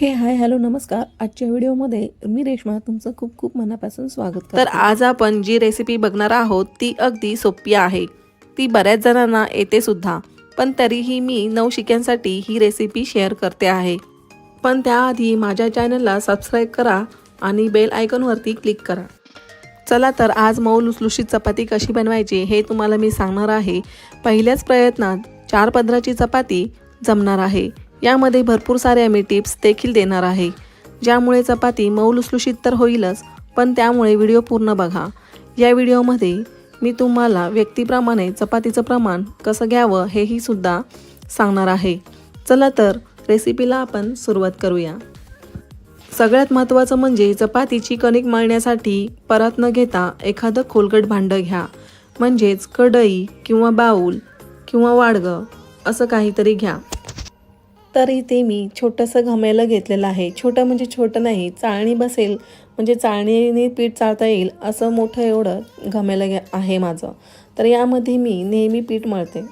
हे hi hello नमस्कार. आजच्या व्हिडिओमध्ये मी रेश्मा तुमचं खूप खूप मनापासून स्वागत तर आज आपण जी रेसिपी बघणार आहोत ती अगदी सोपी आहे. ती बऱ्याच जणांना येते सुद्धा पण तरीही मी नवशिक्यांसाठी ही रेसिपी शेअर करते आहे. पण त्याआधी माझ्या चॅनलला सबस्क्राईब करा आणि बेल आयकॉनवरती क्लिक करा. चला तर आज मऊ लुसलुशीत चपाती कशी बनवायची हे तुम्हाला मी सांगणार आहे. पहिल्याच प्रयत्नात चार पदराची चपाती जमणार आहे. यामध्ये भरपूर साऱ्या मी टिप्स देखील देणार आहे. ज्यामुळे चपाती मऊ लुसलुशीत तर होईलच पण त्यामुळे व्हिडिओ पूर्ण बघा. या व्हिडिओमध्ये मी तुम्हाला व्यक्तीप्रमाणे चपातीचं प्रमाण कसं घ्यावं हेही सुद्धा सांगणार आहे. चला तर रेसिपीला आपण सुरुवात करूया. सगळ्यात महत्त्वाचं म्हणजे चपातीची कणिक मळण्यासाठी परत न घेता एखादं खोलगट भांडं घ्या. म्हणजेच कढई किंवा बाऊल किंवा वाडगं असं काहीतरी घ्या. तर इथे मी छोटंसं घमेलं घेतलेलं आहे. छोटं म्हणजे छोटं नाही चाळणी बसेल म्हणजे चाळणीने पीठ चाळता येईल असं मोठं एवढं घमेलं घ्या आहे माझं. तर यामध्ये मी नेहमी पीठ मळते.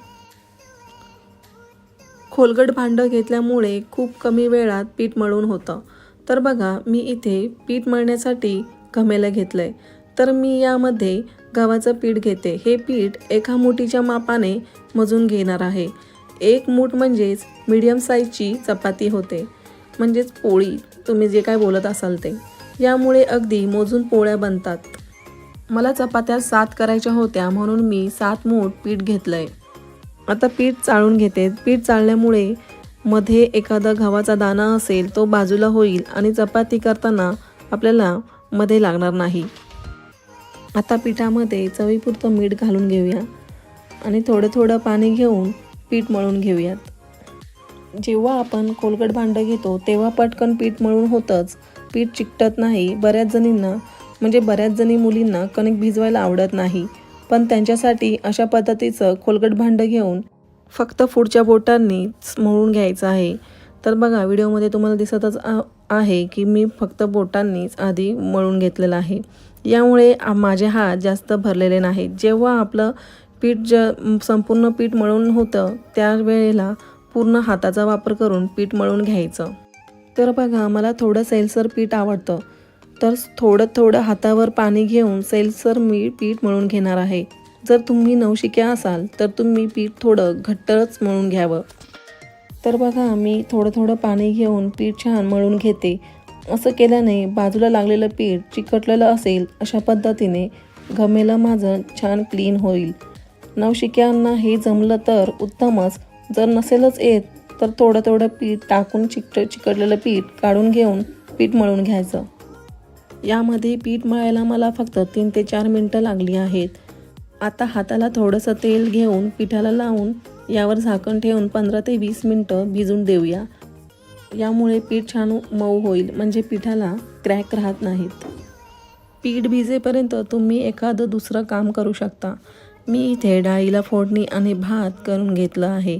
खोलगट भांडं घेतल्यामुळे खूप कमी वेळात पीठ मळून होतं. तर बघा मी इथे पीठ मळण्यासाठी घमेलं घेतलं आहे तर मी यामध्ये गव्हाचं पीठ घेते. हे पीठ एका मुठीच्या मापाने मजून घेणार आहे. एक मूठ म्हणजेच मीडियम साईजची चपाती होते. म्हणजेच पोळी तुम्ही जे काय बोलत असाल ते. यामुळे अगदी मोजून पोळ्या बनतात. मला चपात्या सात करायच्या होत्या म्हणून मी सात मूठ पीठ घेतलं आहे आता पीठ चाळून घेते. पीठ चाळल्यामुळे मध्ये एखादा गव्हाचा दाणा असेल तो बाजूला होईल आणि चपाती करताना आपल्याला मध्ये लागणार नाही. आता पिठामध्ये चवीपुरतं मीठ घालून घेऊया. आणि थोडं थोडं पाणी घेऊन पीठ मळून घेऊयात. जेव्हा आपण कोलगट भांडं घेतो तेव्हा पटकन पीठ मळून होतंच. पीठ चिकटत नाही बऱ्याच जणींना म्हणजे बऱ्याच जणी मुलींना कणिक भिजवायला आवडत नाही. पण त्यांच्यासाठी अशा पद्धतीचं खोलगट भांडं घेऊन फक्त पुढच्या बोटांनीच मळून घ्यायचं आहे. तर बघा व्हिडिओमध्ये तुम्हाला दिसतच आ- आहे की मी फक्त बोटांनीच आधी मळून घेतलेलं आहे. यामुळे माझे हात जास्त भरलेले नाहीत. जेव्हा आपलं पीठ ज संपूर्ण पीठ मळून होतं त्यावेळेला पूर्ण हाताचा वापर करून पीठ मळून घ्यायचं. तर बघा मला थोडं सैलसर पीठ आवडतं. तर थोडं थोडं हातावर पाणी घेऊन सैलसर मी पीठ मळून घेणार आहे. जर तुम्ही नवशिक्या असाल तर तुम्ही पीठ थोडं घट्टच मळून घ्यावं. तर बघा मी थोडं थोडं पाणी घेऊन पीठ छान मळून घेते. असं केल्याने बाजूला लागलेलं पीठ चिकटलेलं असेल अशा पद्धतीने घमेलं माझं छान क्लीन होईल. नवशिक्यांना हे जमलं तर उत्तमच. जर नसेलच येत तर थोडं थोडं पीठ टाकून चिकट चिकटलेलं पीठ काढून घेऊन पीठ मळून घ्यायचं. यामध्ये पीठ मळायला मला फक्त तीन ते चार मिनटं लागली आहेत. आता हाताला थोडंसं तेल घेऊन पिठाला लावून यावर झाकण ठेवून पंधरा ते वीस मिनटं भिजून देऊया. यामुळे पीठ छान मऊ होईल म्हणजे पिठाला क्रॅक राहत नाहीत. पीठ भिजेपर्यंत तुम्ही एखादं दुसरं काम करू शकता. मी इथे डाळीला फोडणी आणि भात करून घेतलं आहे.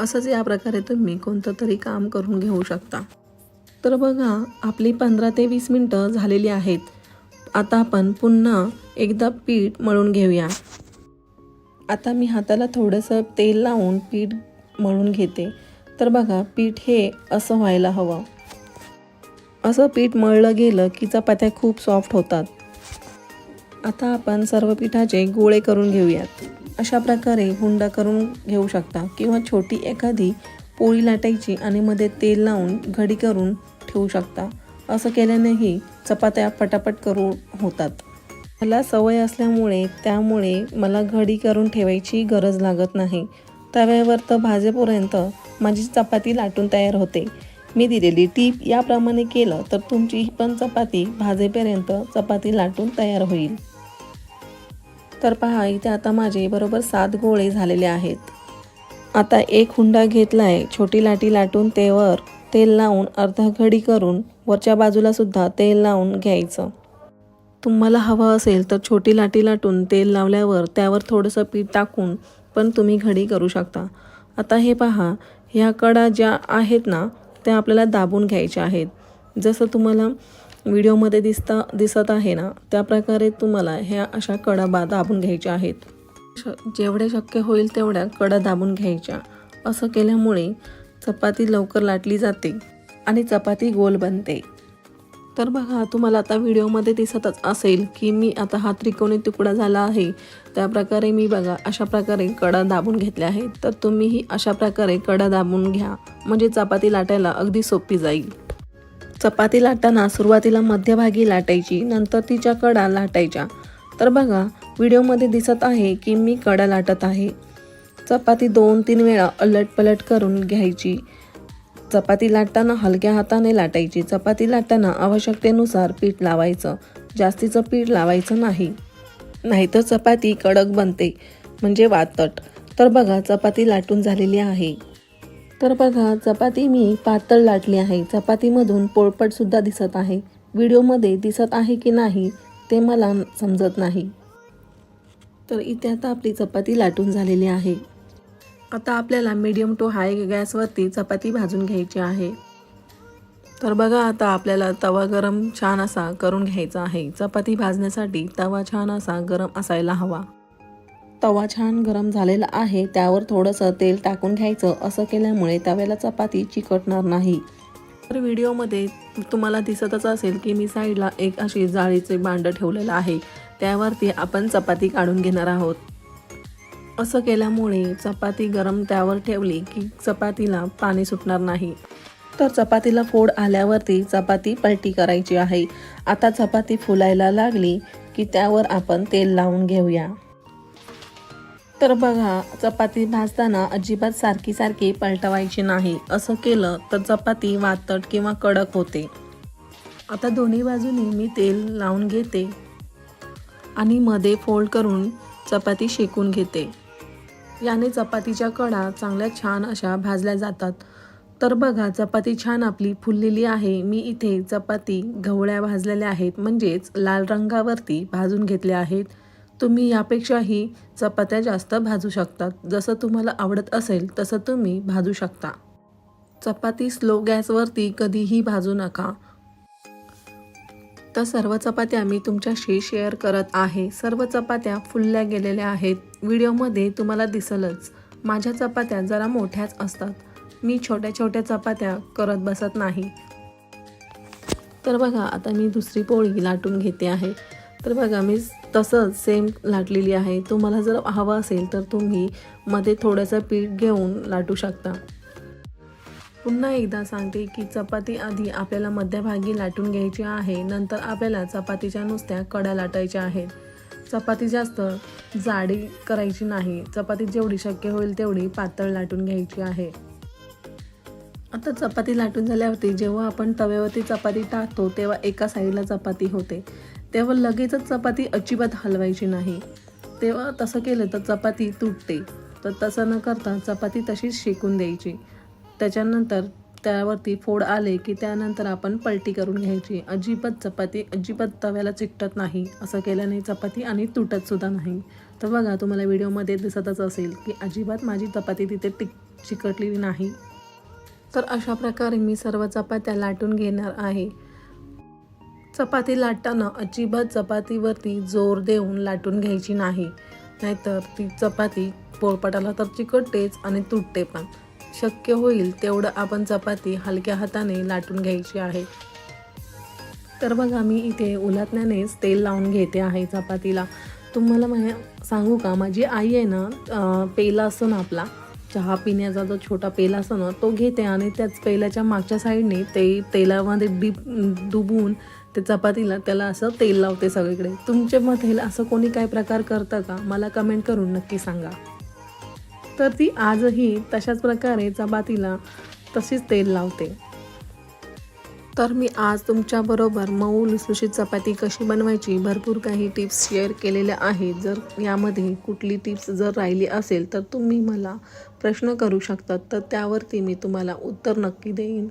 असंच या प्रकारे तुम्ही कोणतं तरी काम करून घेऊ शकता. तर बघा आपली पंधरा ते वीस मिनटं झालेली आहेत. आता आपण पुन्हा एकदा पीठ मळून घेऊया. आता मी हाताला थोडंसं तेल लावून पीठ मळून घेते. तर बघा पीठ हे असं व्हायला हवं. असं पीठ मळलं गेलं की चपात्या खूप सॉफ्ट होतात. आता आपण सर्व पिठाचे गोळे करून घेऊयात. अशा प्रकारे हुंडा करून घेऊ शकता किंवा छोटी एखादी पोळी लाटायची आणि मध्ये तेल लावून घडी करून ठेवू शकता. असं केल्यानेही चपात्या पटापट करू होतात. मला सवय असल्यामुळे त्यामुळे मला घडी करून ठेवायची गरज लागत नाही. तव्यावर तर भाजेपर्यंत माझी चपाती लाटून तयार होते. मी दिलेली टीप याप्रमाणे केलं तर तुमची पण चपाती भाजेपर्यंत चपाती लाटून तयार होईल. तर पहा इथे आता माझे बरोबर सात गोळे झालेले आहेत. आता एक हुंडा घेतलाय छोटी लाटी लाटून तेवर तेल लावून अर्धा घडी करून वरच्या बाजूला सुद्धा तेल लावून घ्यायचं. तुम्हाला हवं असेल तर छोटी लाटी लाटून तेल लावल्यावर त्यावर थोडंसं पीठ टाकून पण तुम्ही घडी करू शकता. आता हे पहा ह्या कडा ज्या आहेत ना त्या आपल्याला दाबून घ्यायच्या आहेत. जसं तुम्हाला व्हिडिओमध्ये दिसता दिसत आहे ना त्या प्रकारे तुम्हाला ह्या अशा कडा बा दाबून घ्यायच्या आहेत. श जेवढ्या शक्य होईल तेवढ्या कडा दाबून घ्यायच्या. असं केल्यामुळे चपाती लवकर लाटली जाते आणि चपाती गोल बनते. तर बघा तुम्हाला आता व्हिडिओमध्ये दिसतच असेल की मी आता हा त्रिकोणी तुकडा झाला आहे. त्याप्रकारे मी बघा अशा प्रकारे कडा दाबून घेतल्या आहेत. तर तुम्हीही अशा प्रकारे कडा दाबून घ्या. म्हणजे चपाती लाटायला अगदी सोपी जाईल. चपाती लाटताना सुरुवातीला मध्यभागी लाटायची नंतर तिच्या कडा लाटायच्या. तर बघा व्हिडिओमध्ये दिसत आहे की मी कडा लाटत आहे. चपाती दोन तीन वेळा अलटपलट करून घ्यायची. चपाती लाटताना हलक्या हाताने लाटायची. चपाती लाटताना आवश्यकतेनुसार पीठ लावायचं. जास्तीचं पीठ लावायचं नाही. नाहीतर चपाती कडक बनते म्हणजे वातट. तर बघा चपाती लाटून झालेली आहे. तर बघा चपाती मी पातळ लाटली आहे. चपातीमधून पोळपटसुद्धा दिसत आहे. व्हिडिओमध्ये दिसत आहे की नाही ते मला समजत नाही. तर इथे आता आपली चपाती लाटून झालेली आहे. आता आपल्याला मीडियम टू हाय गॅसवरती चपाती भाजून घ्यायची आहे. तर बघा आता आपल्याला तवा गरम छान असा करून घ्यायचा आहे. चपाती भाजण्यासाठी तवा छान असा गरम असायला हवा. तवा छान गरम झालेला आहे त्यावर थोडंसं तेल टाकून घ्यायचं. असं केल्यामुळे तव्याला चपाती चिकटणार नाही. तर व्हिडिओमध्ये तुम्हाला दिसतच असेल की मी साईडला एक अशी जाळीचे भांडं ठेवलेलं आहे. त्यावरती आपण चपाती काढून घेणार आहोत. असं केल्यामुळे चपाती गरम त्यावर ठेवली की चपातीला पाणी सुटणार नाही. तर चपातीला फोड आल्यावरती चपाती पलटी करायची आहे. आता चपाती फुलायला लागली की त्यावर आपण तेल लावून घेऊया. तर बघा चपाती भाजताना अजिबात सारखी सारखी पलटवायची नाही. असं केलं तर चपाती वातट किंवा कडक होते. आता दोन्ही बाजूनी मी तेल लावून घेते आणि मध्ये फोल्ड करून चपाती शेकून घेते. याने चपातीच्या कडा चांगल्या छान अशा भाजल्या जातात. तर बघा चपाती छान आपली फुललेली आहे. मी इथे चपाती गवळ्या भाजलेल्या आहेत. म्हणजेच लाल रंगावरती भाजून घेतल्या आहेत. तुम्ही यापेक्षाही चपात्या जास्त भाजू शकतात. जसं तुम्हाला आवडत असेल तसं तुम्ही भाजू शकता. चपाती स्लो गॅसवरती कधीही भाजू नका. तर सर्व चपात्या मी तुमच्याशी शेअर करत आहे. सर्व चपात्या फुलल्या गेलेल्या आहेत. व्हिडिओमध्ये तुम्हाला दिसलच. माझ्या चपात्या जरा मोठ्याच असतात. मी छोट्या छोट्या चपात्या करत बसत नाही. तर बघा आता मी दुसरी पोळी लाटून घेते आहे. तर बघा मी तसंच सेम लाटलेली आहे. तुम्हाला जर हवं असेल तर तुम्ही मध्ये थोडंसं पीठ घेऊन लाटू शकता. पुन्हा एकदा सांगते की चपाती आधी आपल्याला मध्यभागी लाटून घ्यायची आहे. नंतर आपल्याला चपातीच्या नुसत्या कड्या लाटायच्या आहेत. चपाती जास्त जाडी करायची नाही. चपाती जेवढी शक्य होईल तेवढी पातळ लाटून घ्यायची आहे. आता चपाती लाटून झाल्यावरती जेव्हा आपण तव्यावरती चपाती टाकतो तेव्हा एका साईडला चपाती होते. तेव्हा लगेचच चपाती अजिबात हलवायची नाही. तेव्हा तसं केलं तर चपाती तुटते. तर तसं न करता चपाती तशीच शेकून द्यायची. त्याच्यानंतर त्यावरती फोड आले की त्यानंतर आपण पलटी करून घ्यायची. अजिबात चपाती अजिबात तव्याला चिकटत नाही. असं केल्याने चपाती आणि तुटत सुद्धा नाही. तर बघा तुम्हाला व्हिडिओमध्ये दिसतच असेल की अजिबात माझी चपाती तिथे टिक चिकटलेली नाही. तर अशा प्रकारे मी सर्व चपात्या लाटून घेणार आहे. चपाती लाटताना अजिबात चपातीवरती जोर देऊन लाटून घ्यायची नाही. नाहीतर ती चपाती पोळपाटाला तर चिकटतेच आणि तुटते पण. शक्य होईल तेवढं आपण चपाती हलक्या हाताने लाटून घ्यायची आहे. तर बघा मी इथे उलटण्यानेच तेल लावून घेते आहे चपातीला. तुम्हाला माझ्या सांगू का? माझी आई आहे ना पेला असतो ना आपला चहा पिण्याचा जो छोटा पेला असतो ना तो घेते आणि त्याच पेल्याच्या मागच्या साईडने ते तेलामध्ये डीप डुबून ते चपातीला त्याला असं तेल लावते सगळीकडे. तुमच्या मध्ये असं कोणी काय प्रकार करतं का? मला कमेंट करून नक्की सांगा. तर ती आजही तशाच प्रकारे चपातीला तशीच तेल लावते. तर मी आज तुमच्याबरोबर मऊ लुसलुशीत चपाती कशी बनवायची भरपूर काही टिप्स शेअर केलेल्या आहेत. जर यामध्ये कुठली टिप्स जर राहिली असेल तर तुम्ही मला प्रश्न करू शकतात तर त्यावरती मी तुम्हाला उत्तर नक्की देईन.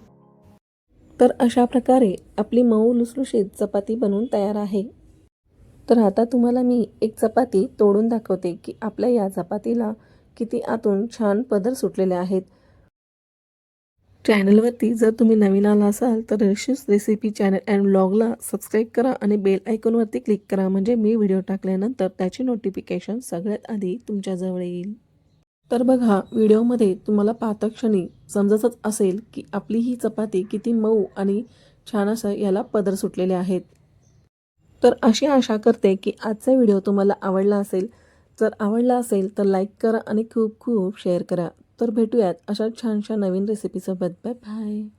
तर अशा प्रकारे आपली मऊ लुसलुशीत चपाती बनवून तयार आहे. तर आता तुम्हाला मी एक चपाती तोडून दाखवते की आपल्या या चपातीला किती आतून छान पदर सुटलेले आहेत. चॅनलवरती जर तुम्ही नवीन आला असाल तर रेशिस रेसिपी चॅनल अँड ब्लॉगला सबस्क्राईब करा आणि बेल आयकॉनवरती क्लिक करा. म्हणजे मी व्हिडिओ टाकल्यानंतर त्याची नोटिफिकेशन सगळ्यात आधी तुमच्याजवळ येईल. तर बघा व्हिडिओमध्ये तुम्हाला पाहता क्षणी समजतच असेल की आपली ही चपाती किती मऊ आणि छान असं याला पदर सुटलेले आहेत. तर अशी आशा करते की आजचा व्हिडिओ तुम्हाला आवडला असेल. जर आवडला असेल तर लाईक करा आणि खूप खूप शेअर करा. तर भेटूयात अशा छानशा नवीन रेसिपीसोबत बाय बाय.